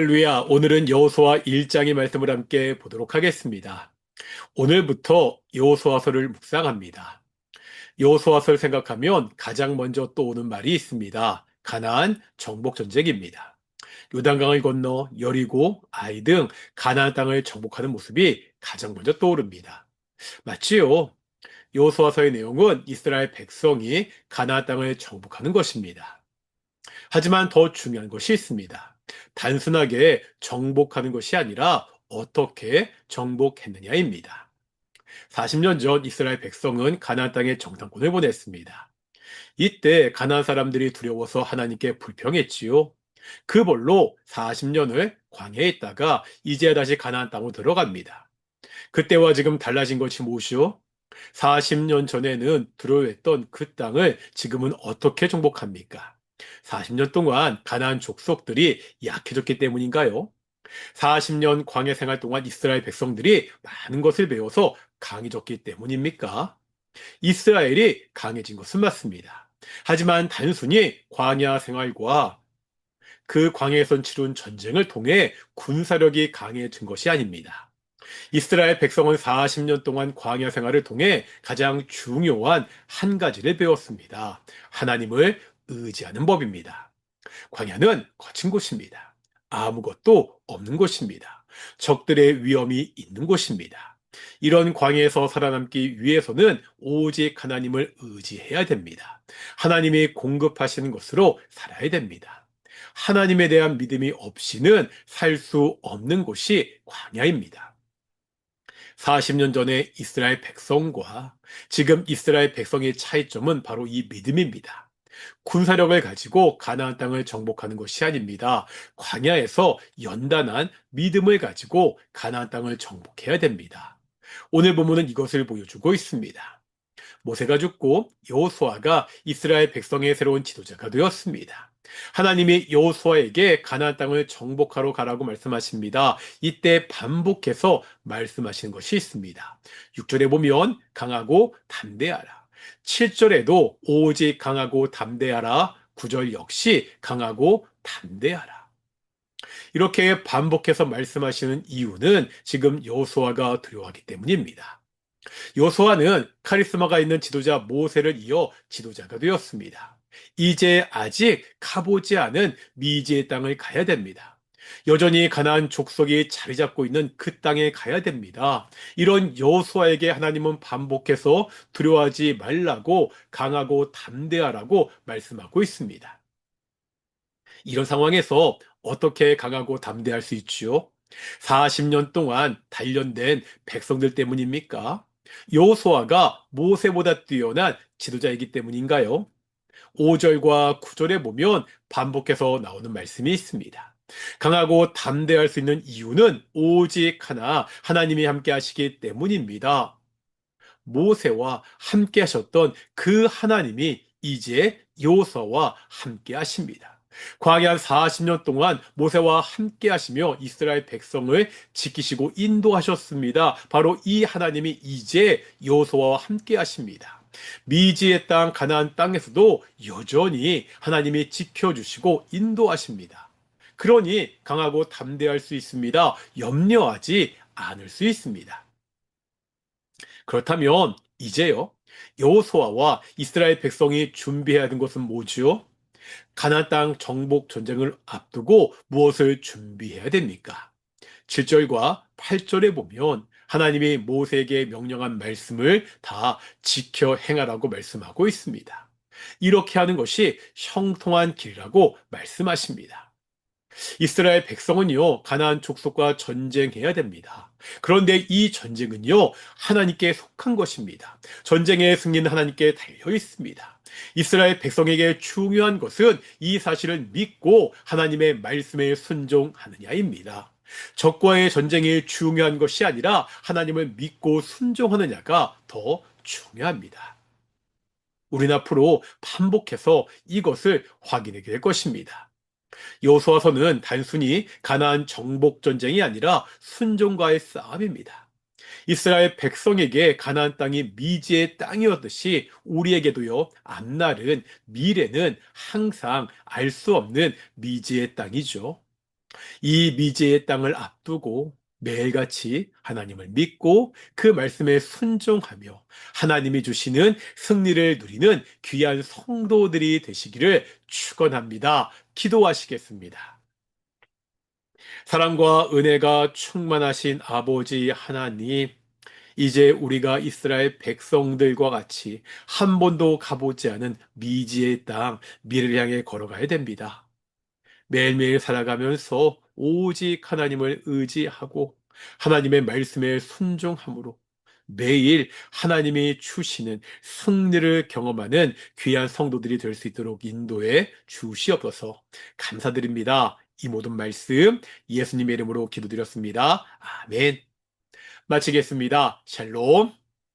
할렐루야, 오늘은 여호수아 1장의 말씀을 함께 보도록 하겠습니다. 오늘부터 여호수아서를 묵상합니다. 여호수아서를 생각하면 가장 먼저 떠오는 말이 있습니다. 가나안 정복 전쟁입니다. 요단강을 건너 여리고 아이 등 가나안 땅을 정복하는 모습이 가장 먼저 떠오릅니다. 맞지요? 여호수아서의 내용은 이스라엘 백성이 가나안 땅을 정복하는 것입니다. 하지만 더 중요한 것이 있습니다. 단순하게 정복하는 것이 아니라 어떻게 정복했느냐입니다. 40년 전 이스라엘 백성은 가나안 땅에 정탐꾼을 보냈습니다. 이때 가나안 사람들이 두려워서 하나님께 불평했지요. 그 벌로 40년을 광야에 있다가 이제 다시 가나안 땅으로 들어갑니다. 그때와 지금 달라진 것이 무엇이요? 40년 전에는 두려워했던 그 땅을 지금은 어떻게 정복합니까? 40년 동안 가나안 족속들이 약해졌기 때문인가요? 40년 광야 생활 동안 이스라엘 백성들이 많은 것을 배워서 강해졌기 때문입니까? 이스라엘이 강해진 것은 맞습니다. 하지만 단순히 광야 생활과 그 광야에선 치룬 전쟁을 통해 군사력이 강해진 것이 아닙니다. 이스라엘 백성은 40년 동안 광야 생활을 통해 가장 중요한 한 가지를 배웠습니다. 하나님을 의지하는 법입니다. 광야는 거친 곳입니다. 아무것도 없는 곳입니다. 적들의 위험이 있는 곳입니다. 이런 광야에서 살아남기 위해서는 오직 하나님을 의지해야 됩니다. 하나님이 공급하시는 것으로 살아야 됩니다. 하나님에 대한 믿음이 없이는 살 수 없는 곳이 광야입니다. 40년 전에 이스라엘 백성과 지금 이스라엘 백성의 차이점은 바로 이 믿음입니다. 군사력을 가지고 가나안 땅을 정복하는 것이 아닙니다. 광야에서 연단한 믿음을 가지고 가나안 땅을 정복해야 됩니다. 오늘 본문은 이것을 보여주고 있습니다. 모세가 죽고 여호수아가 이스라엘 백성의 새로운 지도자가 되었습니다. 하나님이 여호수아에게 가나안 땅을 정복하러 가라고 말씀하십니다. 이때 반복해서 말씀하시는 것이 있습니다. 6절에 보면 강하고 담대하라. 7절에도 오직 강하고 담대하라. 9절 역시 강하고 담대하라. 이렇게 반복해서 말씀하시는 이유는 지금 여호수아가 두려워하기 때문입니다. 여호수아는 카리스마가 있는 지도자 모세를 이어 지도자가 되었습니다. 이제 아직 가보지 않은 미지의 땅을 가야 됩니다. 여전히 가나안 족속이 자리 잡고 있는 그 땅에 가야 됩니다. 이런 여호수아에게 하나님은 반복해서 두려워하지 말라고 강하고 담대하라고 말씀하고 있습니다. 이런 상황에서 어떻게 강하고 담대할 수 있지요? 40년 동안 단련된 백성들 때문입니까? 여호수아가 모세보다 뛰어난 지도자이기 때문인가요? 5절과 9절에 보면 반복해서 나오는 말씀이 있습니다. 강하고 담대할 수 있는 이유는 오직 하나 하나님이 함께 하시기 때문입니다. 모세와 함께 하셨던 그 하나님이 이제 요서와 함께 하십니다. 광야 40년 동안 모세와 함께 하시며 이스라엘 백성을 지키시고 인도하셨습니다. 바로 이 하나님이 이제 요소와 함께 하십니다. 미지의 땅 가나안 땅에서도 여전히 하나님이 지켜주시고 인도하십니다. 그러니 강하고 담대할 수 있습니다. 염려하지 않을 수 있습니다. 그렇다면 이제요. 여호수아와 이스라엘 백성이 준비해야 하는 것은 뭐지요? 가나안 땅 정복 전쟁을 앞두고 무엇을 준비해야 됩니까? 7절과 8절에 보면 하나님이 모세에게 명령한 말씀을 다 지켜 행하라고 말씀하고 있습니다. 이렇게 하는 것이 형통한 길이라고 말씀하십니다. 이스라엘 백성은요, 가나안 족속과 전쟁해야 됩니다. 그런데 이 전쟁은요, 하나님께 속한 것입니다. 전쟁의 승리는 하나님께 달려 있습니다. 이스라엘 백성에게 중요한 것은 이 사실을 믿고 하나님의 말씀에 순종하느냐입니다. 적과의 전쟁이 중요한 것이 아니라 하나님을 믿고 순종하느냐가 더 중요합니다. 우린 앞으로 반복해서 이것을 확인하게 될 것입니다. 여호수아서는 단순히 가나안 정복 전쟁이 아니라 순종과의 싸움입니다. 이스라엘 백성에게 가나안 땅이 미지의 땅이었듯이 우리에게도요 앞날은 미래는 항상 알 수 없는 미지의 땅이죠. 이 미지의 땅을 앞두고 매일같이 하나님을 믿고 그 말씀에 순종하며 하나님이 주시는 승리를 누리는 귀한 성도들이 되시기를 축원합니다. 기도하시겠습니다. 사랑과 은혜가 충만하신 아버지 하나님, 이제 우리가 이스라엘 백성들과 같이 한 번도 가보지 않은 미지의 땅, 미를 향해 걸어가야 됩니다. 매일매일 살아가면서 오직 하나님을 의지하고 하나님의 말씀에 순종함으로 매일 하나님이 주시는 승리를 경험하는 귀한 성도들이 될 수 있도록 인도해 주시옵소서 감사드립니다. 이 모든 말씀 예수님의 이름으로 기도드렸습니다. 아멘. 마치겠습니다. 샬롬.